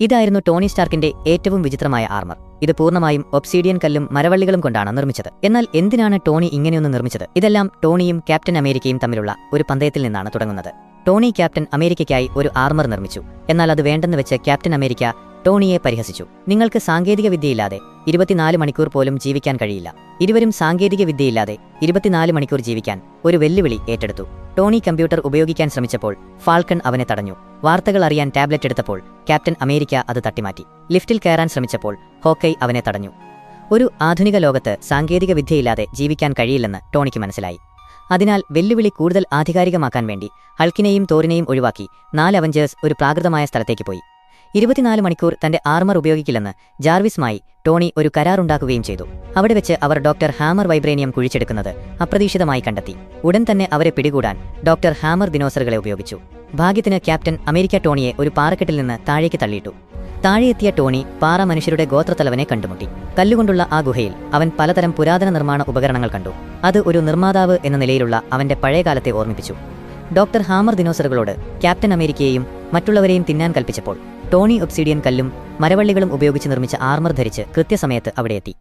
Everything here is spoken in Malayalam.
ഇതായിരുന്നു ടോണി സ്റ്റാർക്കിന്റെ ഏറ്റവും വിചിത്രമായ ആർമർ. ഇത് പൂർണമായും ഒബ്സീഡിയൻ കല്ലും മരവള്ളികളും കൊണ്ടാണ് നിർമ്മിച്ചത്. എന്നാൽ എന്തിനാണ് ടോണി ഇങ്ങനെയൊന്ന് നിർമ്മിച്ചത്? ഇതെല്ലാം ടോണിയും ക്യാപ്റ്റൻ അമേരിക്കയും തമ്മിലുള്ള ഒരു പന്തയത്തിൽ നിന്നാണ് തുടങ്ങുന്നത്. ടോണി ക്യാപ്റ്റൻ അമേരിക്കയ്ക്കായി ഒരു ആർമർ നിർമ്മിച്ചു. എന്നാൽ അത് വേണ്ടെന്ന് വെച്ച് ക്യാപ്റ്റൻ അമേരിക്ക ടോണിയെ പരിഹസിച്ചു. നിങ്ങൾക്ക് സാങ്കേതിക വിദ്യയില്ലാതെ ഇരുപത്തിനാല് മണിക്കൂർ പോലും ജീവിക്കാൻ കഴിയില്ല. ഇരുവരും സാങ്കേതിക വിദ്യയില്ലാതെ ഇരുപത്തിനാല് മണിക്കൂർ ജീവിക്കാൻ ഒരു വെല്ലുവിളി ഏറ്റെടുത്തു. ടോണി കമ്പ്യൂട്ടർ ഉപയോഗിക്കാൻ ശ്രമിച്ചപ്പോൾ ഫാൾക്കൺ അവനെ തടഞ്ഞു. വാർത്തകൾ അറിയാൻ ടാബ്ലറ്റ് എടുത്തപ്പോൾ ക്യാപ്റ്റൻ അമേരിക്ക അത് തട്ടിമാറ്റി. ലിഫ്റ്റിൽ കയറാൻ ശ്രമിച്ചപ്പോൾ ഹോക്കൈ അവനെ തടഞ്ഞു. ഒരു ആധുനിക ലോകത്ത് സാങ്കേതിക വിദ്യയില്ലാതെ ജീവിക്കാൻ കഴിയില്ലെന്ന് ടോണിക്ക് മനസ്സിലായി. അതിനാൽ വെല്ലുവിളി കൂടുതൽ ആധികാരികമാക്കാൻ വേണ്ടി ഹൾക്കിനെയും തോറിനെയും ഒഴിവാക്കി നാല് അവഞ്ചേഴ്സ് ഒരു പ്രാകൃതമായ സ്ഥലത്തേക്ക് പോയി. ഇരുപത്തിനാല് മണിക്കൂർ തന്റെ ആർമർ ഉപയോഗിക്കില്ലെന്ന് ജാർവിസുമായി ടോണി ഒരു കരാറുണ്ടാക്കുകയും ചെയ്തു. അവിടെ വെച്ച് അവർ ഡോക്ടർ ഹാമർ വൈബ്രേനിയം കുഴിച്ചെടുക്കുന്നത് അപ്രതീക്ഷിതമായി കണ്ടെത്തി. ഉടൻ തന്നെ അവരെ പിടികൂടാൻ ഡോക്ടർ ഹാമർ ദിനോസറുകളെ ഉപയോഗിച്ചു. ഭാഗ്യത്തിന് ക്യാപ്റ്റൻ അമേരിക്ക ടോണിയെ ഒരു പാറക്കെട്ടിൽ നിന്ന് താഴേക്ക് തള്ളിയിട്ടു. താഴെയെത്തിയ ടോണി പാറ മനുഷ്യരുടെ ഗോത്രത്തലവനെ കണ്ടുമുട്ടി. കല്ലുകൊണ്ടുള്ള ആ ഗുഹയിൽ അവൻ പലതരം പുരാതന നിർമ്മാണ ഉപകരണങ്ങൾ കണ്ടു. അത് ഒരു നിർമ്മാതാവ് എന്ന നിലയിലുള്ള അവന്റെ പഴയകാലത്തെ ഓർമ്മിപ്പിച്ചു. ഡോക്ടർ ഹാമർ ദിനോസറുകളോട് ക്യാപ്റ്റൻ അമേരിക്കയെയും മറ്റുള്ളവരെയും തിന്നാൻ കൽപ്പിച്ചപ്പോൾ ടോണി ഒബ്സിഡിയൻ കല്ലും മരവള്ളികളും ഉപയോഗിച്ച് നിർമ്മിച്ച ആർമർ ധരിച്ച് കൃത്യസമയത്ത് അവിടെയെത്തി.